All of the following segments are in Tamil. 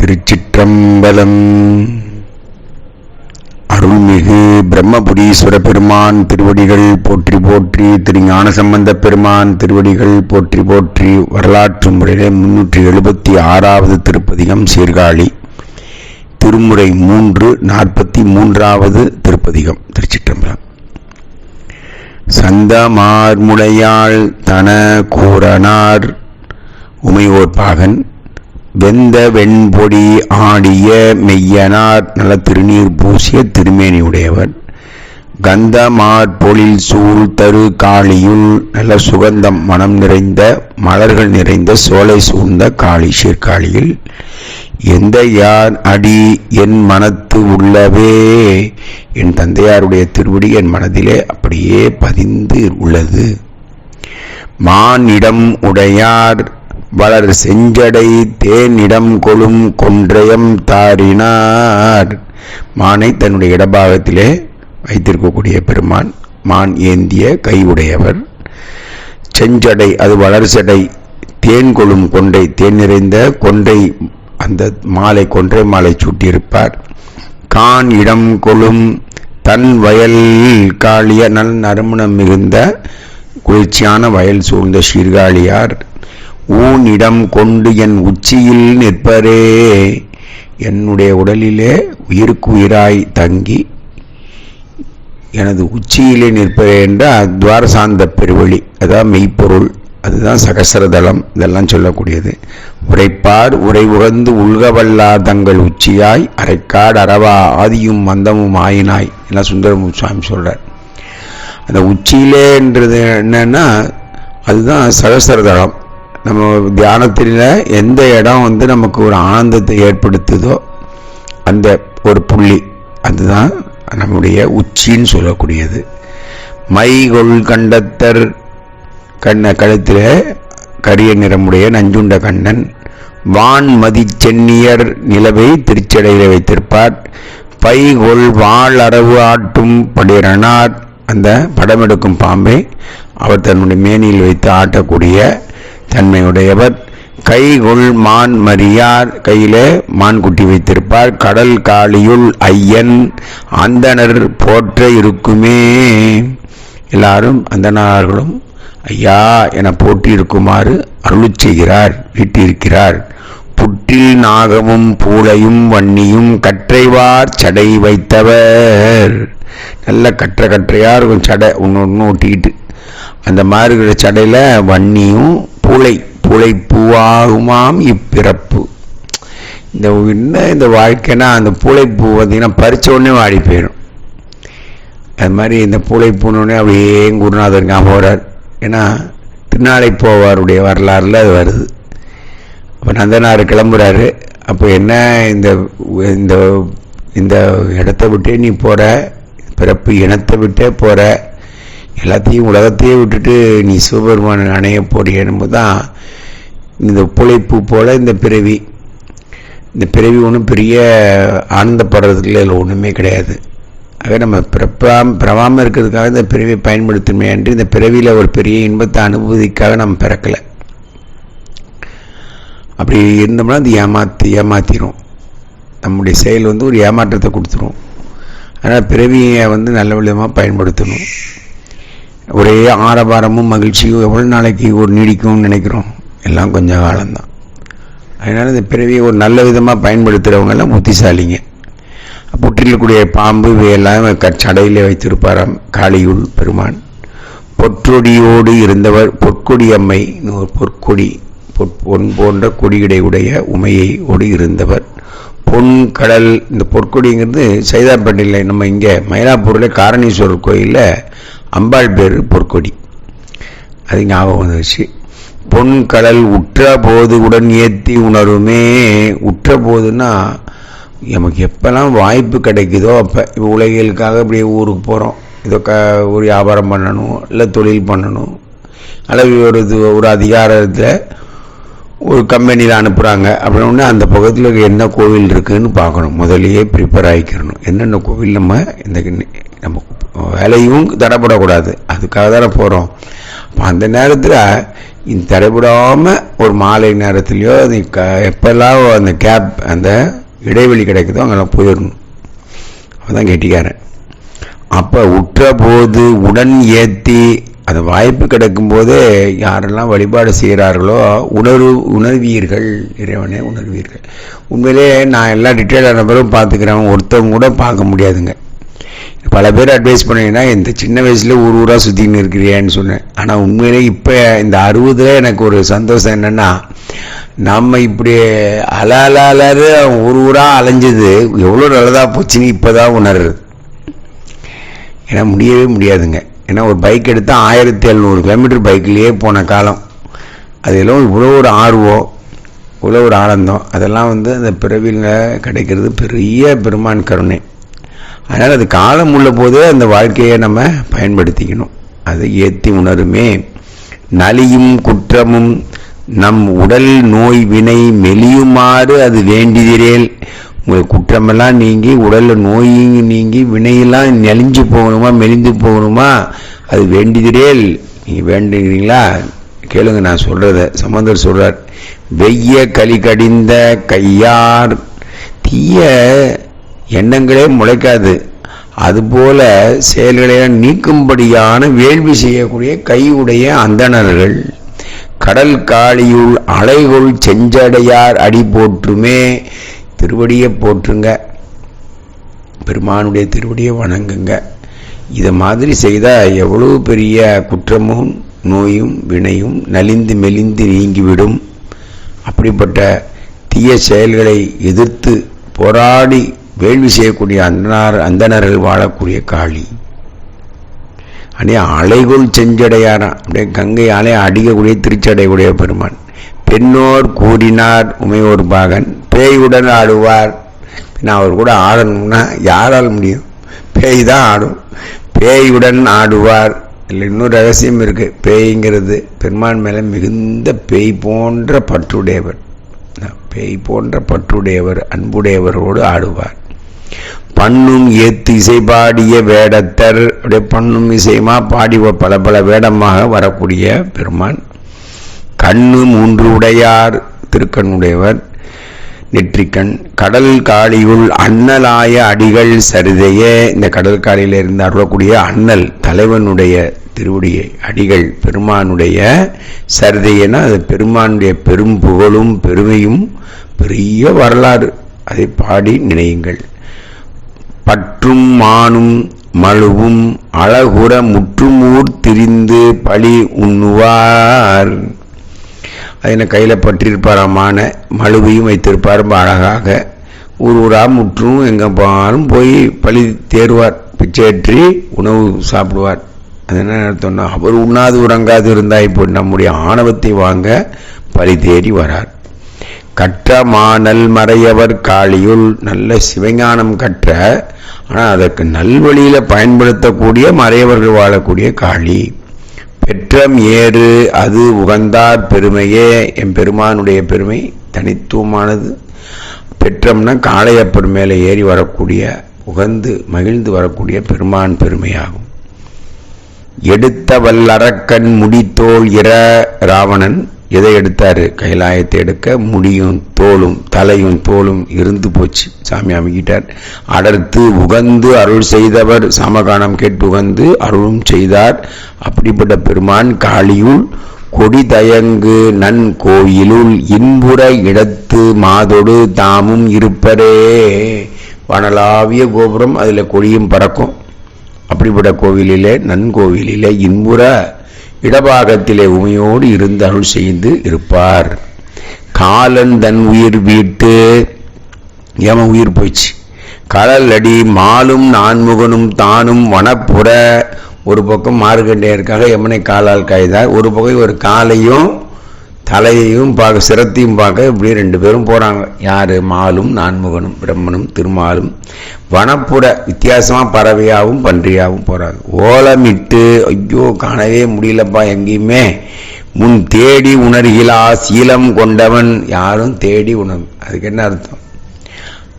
திருச்சிற்றம்பலம். அருள்மிகு பிரம்மபுரீஸ்வர பெருமான் திருவடிகள் போற்றி போற்றி திரு ஞானசம்பந்த பெருமான் திருவடிகள் போற்றி போற்றி வரலாற்று முறையிலே முன்னூற்றி எழுபத்தி ஆறாவது திருப்பதிகம் சீர்காழி. திருமுறை மூன்று நாற்பத்தி மூன்றாவது திருப்பதிகம் திருச்சிற்றம்பலம். சந்தமார்முடையாள் தன கூரனார் உமையோர் பாகன். வெந்த வெண்பொடி ஆடிய மெய்யனார் நல்ல திருநீர் பூசிய திருமேனியுடையவர். கந்தமார்பொழில் சூழ் தரு காளியுள் நல்ல சுகந்தம் மனம் நிறைந்த மலர்கள் நிறைந்த சோலை சூழ்ந்த காளி சீர்காழியில் எந்த யார் அடி என் மனத்து உள்ளவே? என் தந்தையாருடைய திருவடி என் மனதிலே அப்படியே பதிந்து உள்ளது. மானிடம் உடையார் வளர் செஞ்சடை தேனிடம் கொழும் கொன்றையம் தாரினார். மானை தன்னுடைய இடபாகத்திலே வைத்திருக்கக்கூடிய பெருமான் மான் ஏந்திய கை உடையவர் செஞ்சடை அது வளர்ச்சடை தேன் கொழும் கொண்டை தேன் நிறைந்த கொண்டை அந்த மாலை கொன்றை மாலை சூட்டியிருப்பார். கான் இடம் கொழும் தன் வயல் காளிய நல் நறுமணம் மிகுந்த குளிர்ச்சியான வயல் சூழ்ந்த சீர்காழியார். ஊனிடம் கொண்டு என் உச்சியில் நிற்பரே. என்னுடைய உடலிலே உயிருக்கு உயிராய் தங்கி எனது உச்சியிலே நிற்பரே என்ற துவாரசாந்த பெருவழி. அதான் மெய்ப்பொருள். அதுதான் சகசரதளம். இதெல்லாம் சொல்லக்கூடியது. உரைப்பார் உரை உகந்து உள்கவல்லார் தங்கள் உச்சியாய் அரைக்காடு அறவா ஆதியும் மந்தமும் ஆயினாய் எல்லாம் சுந்தரமு சுவாமி சொல்கிறார் அந்த உச்சியிலேன்றது என்னன்னா அதுதான் சகசரதளம். நம்ம தியானத்தில் எந்த இடம் வந்து நமக்கு ஒரு ஆனந்தத்தை ஏற்படுத்துதோ அந்த ஒரு புள்ளி அதுதான் நம்முடைய உச்சின்னு சொல்லக்கூடியது. மைகொள் கண்டத்தர் கண்ண கழுத்தில் கரிய நிறமுடைய நஞ்சுண்ட கண்ணன் வான்மதி சென்னியர் நிலவை திருச்சடையில் வைத்திருப்பார் பைகொள் வாழ் அரவு ஆட்டும் படிரனார் அந்த படமெடுக்கும் பாம்பை அவர் தன்னுடைய மேனியில் வைத்து ஆட்டக்கூடிய தன்மையுடையவர். கைகுள் மான் மரியார். கையிலே மான் குட்டி வைத்திருப்பார். கடல் காளியுள் ஐயன். அந்தனர் போற்ற இருக்குமே. எல்லாரும் அந்தனார்களும் ஐயா என போட்டி இருக்குமாறு அருள் செய்கிறார் வீட்டிருக்கிறார் புட்டில் நாகமும் பூளையும் வன்னியும் கற்றைவார் சடை வைத்தவர். நல்ல கற்ற கற்றையார் இருக்கும் சடை ஒன்று ஒன்று ஒட்டிக்கிட்டு. அந்த மாதிரி இருக்கிற சடையில் வன்னியும் பூளை பூளை பூவாகுமாம் இப்பிறப்பு. இந்த என்ன இந்த வாழ்க்கைனா அந்த பூளைப்பூ பார்த்தீங்கன்னா பறிச்ச உடனே வாடி போயிடும். அது மாதிரி இந்த பூளைப்பூனோடனே அப்படியே குருநாதர் ஞாபகம் போகிறார் ஏன்னா திருநாளை போவாருடைய வரலாறுல அது வருது. அப்போ நந்தனார் கிளம்புறாரு. அப்போ என்ன இந்த இந்த இந்த இடத்த விட்டே நீ போகிற பிறப்பு இனத்தை விட்டே போகிற எல்லாத்தையும் உலகத்தையே விட்டுட்டு நீ சிவபெருமான அணைய போடியனும் தான் இந்த புழைப்பு போல இந்த பிறவி. இந்த பிறவி ஒன்றும் பெரிய ஆனந்தப்படுறதுக்குள்ள இல்லை ஒன்றுமே கிடையாது. ஆக நம்ம பிறப்பாம் பிறவாமல் இருக்கிறதுக்காக இந்த பிறவியை பயன்படுத்தணுமே என்று இந்த பிறவியில் ஒரு பெரிய இன்பத்தை அனுபூதிக்காக நம்ம பிறக்கலை. அப்படி இருந்தோம்னா அது ஏமாற்றி ஏமாத்திரும். நம்முடைய செயல் வந்து ஒரு ஏமாற்றத்தை கொடுத்துரும். ஆனால் பிறவியை வந்து நல்ல விதமாக பயன்படுத்தணும். ஒரே ஆரவாரமும் மகிழ்ச்சியும் எவ்வளோ நாளைக்கு ஒரு நீடிக்கும்னு நினைக்கிறோம்? எல்லாம் கொஞ்சம் காலம்தான். அதனால் இந்த பிறவியை ஒரு நல்ல விதமாக பயன்படுத்துகிறவங்கெல்லாம் புத்திசாலிங்க. புற்றிலக்கூடிய பாம்பு இவையெல்லாம் சடையில் வைத்திருப்பாராம் காளியுள் பெருமான். பொற்றொடியோடு இருந்தவர் பொற்கொடி அம்மை ஒரு பொற்கொடி பொன் போன்ற கொடியுடைய உடைய உமையை இருந்தவர். பொன் கடல் இந்த பொற்கொடிங்கிறது சைதாப்பேட்டையில் நம்ம இங்கே மயிலாப்பூரில் காரணீஸ்வரர் கோயிலில் அம்பாள் பேர் பொற்கொடி. அது ஞாபகம் வந்துச்சு பொன் கடல் உற்ற போது உடன் ஏற்றி உணருமே. உற்ற போதுன்னா நமக்கு எப்போல்லாம் வாய்ப்பு கிடைக்குதோ அப்போ இப்போ உலகியலுக்காக இப்படியே ஊருக்கு போகிறோம் இதோ க ஒரு வியாபாரம் பண்ணணும் இல்லை தொழில் பண்ணணும். அல்லது ஒரு இது ஒரு அதிகாரத்தில் ஒரு கம்பெனியில் அனுப்புகிறாங்க அப்படின்னா அந்த பக்கத்தில் என்ன கோவில் இருக்குதுன்னு பார்க்கணும். முதலையே ப்ரிப்பேர் ஆகிக்கிறணும் என்னென்ன கோவில் நம்ம இந்த நம்ம வேலையும் தடைப்படக்கூடாது அதுக்காக தானே போகிறோம் அப்போ அந்த நேரத்தில் இந்த தடைபடாமல் ஒரு மாலை நேரத்துலையோ அது க எப்பெல்லாம் அந்த கேப் அந்த இடைவெளி கிடைக்குதோ அங்கெல்லாம் போயிடணும். அதுதான் கெட்டிக்காரன். அப்போ உற்ற போது உடன் ஏற்றி அந்த வாய்ப்பு கிடைக்கும் போதே யாரெல்லாம் வழிபாடு செய்கிறார்களோ உணர்வு உணர்வீர்கள். இறைவனே உணர்வீர்கள். உண்மையிலே நான் எல்லா டீட்டெயிலான பிறகு பார்த்துக்கிறேன். ஒருத்தவங்க கூட பார்க்க முடியாதுங்க. பல பேர் அட்வைஸ் பண்ணீங்கன்னா இந்த சின்ன வயசுல ஊர் ஊராக சுற்றின்னு இருக்கிறியான்னு சொன்னேன். ஆனால் உண்மையிலே இப்போ இந்த அறுபதில் எனக்கு ஒரு சந்தோஷம் என்னென்னா நம்ம இப்படி அல அல ஊராக அலைஞ்சது எவ்வளோ நல்லதாக போச்சுன்னு இப்போ தான் உணர்றது. ஏன்னா முடியவே முடியாதுங்க. ஏன்னா ஒரு பைக் எடுத்தால் ஆயிரத்தி எழுநூறு கிலோமீட்டர் பைக்லேயே போன காலம். அதெல்லாம் இவ்வளோ ஒரு ஆர்வம் இவ்வளோ ஒரு ஆனந்தம். அதெல்லாம் வந்து அந்த பிறவியில் கிடைக்கிறது பெரிய பெருமான் கருணை. அதனால் அது காலம் உள்ள போதே அந்த வாழ்க்கையை நம்ம பயன்படுத்திக்கணும். அதை ஏற்றி உணருமே. நலியும் குற்றமும் நம் உடல் நோய் வினை மெலியுமாறு அது வேண்டிதிரேல். உங்கள் குற்றமெல்லாம் நீங்கி உடலில் நோயும் நீங்கி வினையெல்லாம் நெளிஞ்சு போகணுமா மெலிந்து போகணுமா அது வேண்டிதிரேல். நீங்கள் வேண்டுகிறீங்களா? கேளுங்க நான் சொல்கிறத சம்பந்தர் சொல்கிறார் வெய்ய களி கடிந்த கையார் தீய எண்ணங்களே முளைக்காது. அதுபோல செயல்களை நீக்கும்படியான வேள்வி செய்யக்கூடிய கையுடைய அந்தணர்கள் கடல் காளியுள் அலைகுள் செஞ்சடையார் அடி போற்றுமே திருவடியை போற்றுங்க. பெருமானுடைய திருவடியை வணங்குங்க. இதை மாதிரி செய்தால் எவ்வளவு பெரிய குற்றமும் நோயும் வினையும் நலிந்து மெலிந்து நீங்கிவிடும். அப்படிப்பட்ட தீய செயல்களை எதிர்த்து போராடி வேள்வி செய்யக்கூடிய அந்தனார் அந்தனர்கள் வாழக்கூடிய காளி. அப்படியே அலைகுள் செஞ்சடையார அப்படியே கங்கை அலை அடிக்கக்கூடிய திருச்சடையுடைய பெருமான். பெண்ணோர் கூறினார் உமையோர் பாகன் பேயுடன் ஆடுவார். நான் அவர் கூட ஆடணும்னா யாரால் முடியும்? பேய் தான் ஆடும். பேயுடன் ஆடுவார். இல்லை இன்னொரு ரகசியம் இருக்கு. பேய்ங்கிறது பெருமான் மேலே மிகுந்த பேய் போன்ற பற்றுடையவர். பேய் போன்ற பற்றுடையவர் அன்புடையவரோடு ஆடுவார். பண்ணும் ஏத்து இசை பாடிய வேடத்தர் அப்படியே பண்ணும் இசையமா பாடி பல பல வேடமாக வரக்கூடிய பெருமான். கண்ணு மூன்று உடையார் திருக்கண்ணுடையவர். நெற்றிக்கண் கடல் காளியுள் அண்ணலாய அடிகள் சரிதைய. இந்த கடல் காளியில் இருந்து அருளக்கூடிய அண்ணல் தலைவனுடைய திருவுடைய அடிகள் பெருமானுடைய சரிதையனா அது பெருமானுடைய பெரும் புகழும் பெருமையும் பெரிய வரலாறு. அதை பாடி நினையுங்கள். பற்றும் மானும் மழுவும் அழகுற முற்றுமூர் திரிந்து பழி உண்ணுவார். அதனை கையில் பற்றிருப்பாரமான மழுவையும் வைத்திருப்பார் அழகாக. ஊர் ஊராக முற்றும் எங்கே போனாலும் போய் பழி தேர்வார். பிச்சேற்றி உணவு சாப்பிடுவார். அது என்ன அர்த்தம்னா அவர் உண்ணாது உறங்காது இருந்தால் இப்போ நம்முடைய ஆணவத்தை வாங்க பழி தேடி வரார். கற்ற மாநல் மறையவர் காளியுள் நல்ல சிவஞானம் கற்ற ஆனால் அதற்கு நல்வழியில் பயன்படுத்தக்கூடிய மறையவர்கள் வாழக்கூடிய காளி. பெற்றம் ஏறு அது உகந்தார் பெருமையே என் பெருமானுடைய பெருமை தனித்துவமானது. பெற்றம்னா காளையப்பர் மேலே ஏறி வரக்கூடிய உகந்து மகிழ்ந்து வரக்கூடிய பெருமான் பெருமையாகும். எடுத்த வல்லறக்கண் முடித்தோள் இர ராவணன் எதை எடுத்தார்? கைலாயத்தை எடுக்க முடியும் தோலும் தலையும் தோலும் இருந்து போச்சு. சாமி அமைக்கிட்டார். அடர்த்து உகந்து அருள் செய்தவர் சமகானம் கேட்டு உகந்து அருளும் செய்தார். அப்படிப்பட்ட பெருமான் காளியுள் கொடி தயங்கு நன் கோயிலுள் இன்புற இடத்து மாதொடு தாமும் இருப்பரே. வனலாவிய கோபுரம் அதில் கொடியும் பறக்கும். அப்படிப்பட்ட கோவிலிலே நன்கோவிலிலே இன்புற இடபாகத்திலே உமையோடு இருந்து அருள் செய்து இருப்பார். காலன் தன் உயிர் வீட்டு ஏம உயிர் போயிடுச்சு. கடல் அடி மாலும் நான்முகனும் தானும் வனப்புற ஒரு பக்கம் மார்கண்டேயருக்காக யமுனை காலால் காய்தார் ஒரு பக்கம் ஒரு காலையும் தலையையும் பார்க்க சிரத்தையும் பார்க்க இப்படி ரெண்டு பேரும் போகிறாங்க யார்? மாலும் நான்முகனும் பிரம்மனும் திருமாலும். வனப்புற வித்தியாசமாக பறவையாகவும் பன்றியாகவும் போகிறாங்க ஓலமிட்டு ஐயோ காணவே முடியலப்பா எங்கேயுமே. முன் தேடி உணர்கிலா சீலம் கொண்டவன். யாரும் தேடி உணர் அதுக்கு என்ன அர்த்தம்?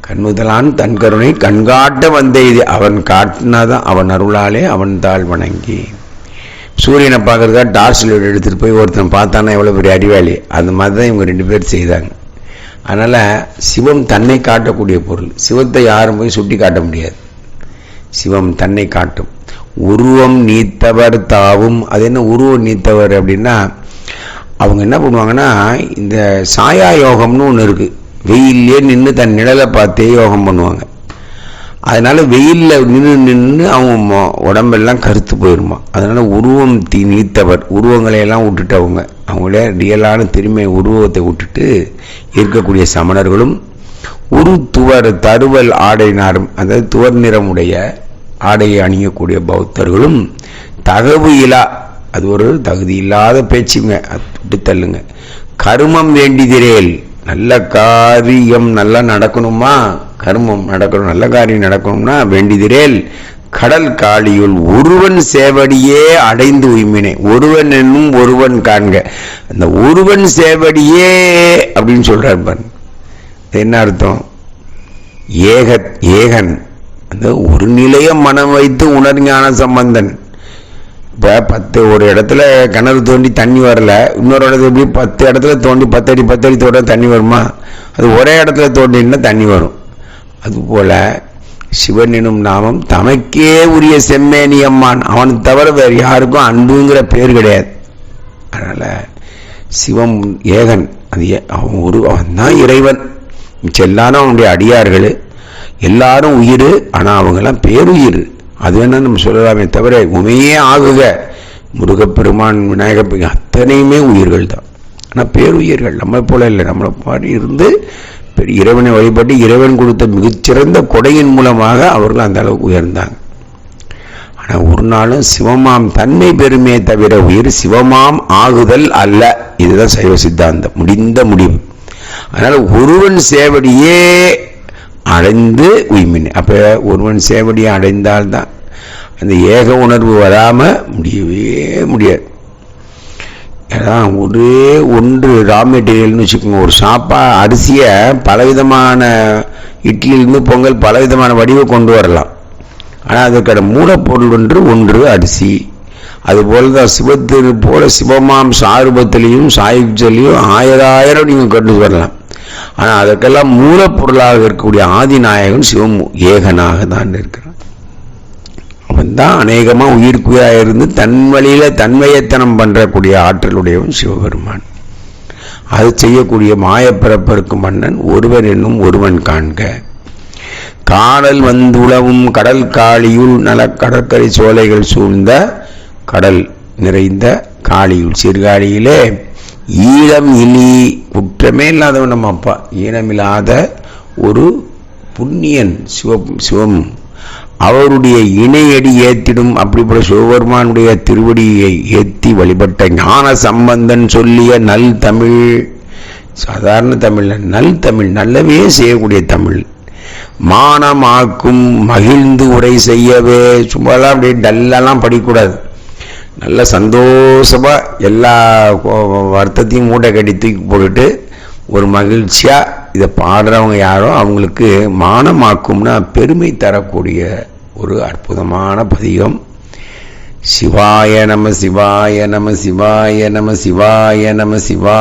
கண்முதலான் தன் கருணை கண்காட்ட வந்த இது. அவன் காட்டினாதான் அவன் அருளாலே அவன் தாழ் வணங்கி. சூரியனை பார்க்குறதா டார்ச் லைட் எடுத்துகிட்டு போய் ஒருத்தன் பார்த்தானா எவ்வளோ பெரிய அடிவாளி? அந்த மாதிரி தான் இவங்க ரெண்டு பேர் செய்தாங்க. அதனால் சிவம் தன்னை காட்டக்கூடிய பொருள். சிவத்தை யாரும் போய் சுட்டி காட்ட முடியாது. சிவம் தன்னை காட்டும். உருவம் நீத்தவர் தாவும். அது என்ன உருவம் நீத்தவர் அப்படின்னா அவங்க என்ன பண்ணுவாங்கன்னா இந்த சாயா யோகம்னு ஒன்று இருக்குது வெயிலே நின்று தன் நிழலை பார்த்தே யோகம் பண்ணுவாங்க. அதனால் வெயிலில் நின்று நின்று அவங்க உடம்பெல்லாம் கருத்து போயிருமா. அதனால் உருவம் தீ நீத்தவர். உருவங்களை எல்லாம் விட்டுட்டு அவங்க. அவங்களே ரியலான திறமை உருவத்தை விட்டுட்டு இருக்கக்கூடிய சமணர்களும் உரு துவர் தருவல் ஆடைனாரும் அதாவது துவர் நிறமுடைய ஆடையை அணியக்கூடிய பௌத்தர்களும் தகவு இலா அது ஒரு தகுதி இல்லாத பேச்சுங்க அது விட்டு தள்ளுங்க. கருமம் வேண்டிதிரேல் நல்ல காரியம் நல்லா நடக்கணுமா? கர்மம் நடக்கணும் நல்ல காரியம் நடக்கணும்னா வேண்டிதிரேல். கடல் காளியுள் ஒருவன் சேவடியே அடைந்து உய்மினே. ஒருவன் என்னும் ஒருவன் காண்க. அந்த ஒருவன் சேவடியே அப்படின்னு சொல்றார் பன் இது என்ன அர்த்தம்? ஏக ஏகன். அந்த ஒரு நிலைய மனம் வைத்து உணர் ஞான சம்பந்தன். இப்போ பத்து ஒரு இடத்துல கிணறு தோண்டி தண்ணி வரல. இன்னொரு இடத்துல எப்படி பத்து இடத்துல தோண்டி பத்தடி பத்தடி தோண்ட தண்ணி வருமா? அது ஒரே இடத்துல தோண்டினா தண்ணி வரும். அதுபோல சிவன் எனும் நாமம் தமக்கே உரிய செம்மேனி அம்மான். அவனை தவிர வேறு யாருக்கும் அன்புங்கிற பேர் கிடையாது. அதனால சிவம் ஏகன். அது ஏ- அவன் ஒரு அவன் தான் இறைவன். மிச்சம் எல்லாரும் அவனுடைய அடியார்கள் எல்லாரும் உயிர் ஆனால் அவங்கெல்லாம் பேருயிர். அது என்ன நம்ம சொல்லலாமே தவிர உமையே ஆகுக. முருகப்பெருமான் விநாயகர் அத்தனையுமே உயிர்கள் தான் ஆனால் பேருயிர்கள் நம்மளை போல இல்லை. நம்மளை மாதிரி இருந்து இறைவனை வழிபட்டு இறைவன் கொடுத்த மிகச்சிறந்த கொடையின் மூலமாக அவர்கள் அந்த அளவுக்கு உயர்ந்தாங்க. ஆனால் ஒரு நாளும் சிவமாம் தன்மை பெருமையை தவிர உயிர் சிவமாம் ஆகுதல் அல்ல. இதுதான் சைவ சித்தாந்தம். முடிந்த முடிவு. அதனால் ஒருவன் சேவடியே அடைந்து உய்மின். அப்போ ஒருவன் சேவடியை அடைந்தால்தான் அந்த ஏக உணர்வு வராமல் முடியவே முடியாது. ஒரே ஒன்று ரா மெட்டீரியல்னு வச்சுக்கோங்க. ஒரு சாப்பா அரிசியை பலவிதமான இட்லியிலிருந்து பொங்கல் பலவிதமான வடிவை கொண்டு வரலாம். ஆனால் அதற்கான மூலப்பொருள் ஒன்று ஒன்று அரிசி. அதுபோல தான் சிவத்திரு போல சிவமாம் சாருபத்திலையும் சாயுஜலையும் ஆயிரம் நீங்கள் கொண்டு வரலாம். ஆனால் அதற்கெல்லாம் மூலப்பொருளாக இருக்கக்கூடிய ஆதிநாயகன் சிவம் ஏகனாக தான் இருக்கிறான். அவன் தான் அநேகமாக உயிர்க்குயிராக இருந்து தன் வழியில் தன்மையத்தனம் பண்ணுறக்கூடிய ஆற்றலுடையவன் சிவபெருமான். அது செய்யக்கூடிய மாயப்பிறப்பிற்கு மன்னன் ஒருவன் என்னும் ஒருவன் காண்க. காடல் வந்துளவும் கடல் காளியுள் நல கடற்கரை சோலைகள் சூழ்ந்த கடல் நிறைந்த காளியுள். சீர்காழியிலே ஈழம் இனி குற்றமே இல்லாதவன் நம்ம அப்பா. ஈழமில்லாத ஒரு புண்ணியன் சிவம் சிவம் அவருடைய இணையடி ஏத்திடும் அப்படிப்பட்ட சிவபெருமானுடைய திருவடியை ஏத்தி வழிபட்ட ஞான சம்பந்தன் சொல்லிய நல் தமிழ் சாதாரண தமிழ் நல் தமிழ் நல்லவே செய்யக்கூடிய தமிழ். மானமாக்கும் மகிழ்ந்து உரை செய்யவே சும்மாலாம் அப்படியே டல்லெல்லாம் படிக்கக்கூடாது நல்ல சந்தோஷமாக எல்லா வருத்தத்தையும் மூட்டை கட்டி தூக்கி போட்டுட்டு ஒரு மகிழ்ச்சியாக இதை பாடுறவங்க யாரோ அவங்களுக்கு மானமாக்கும்னா பெருமை தரக்கூடிய ஒரு அற்புதமான பதிகம். சிவாய நம சிவாய நம சிவாய நம சிவாய நம சிவா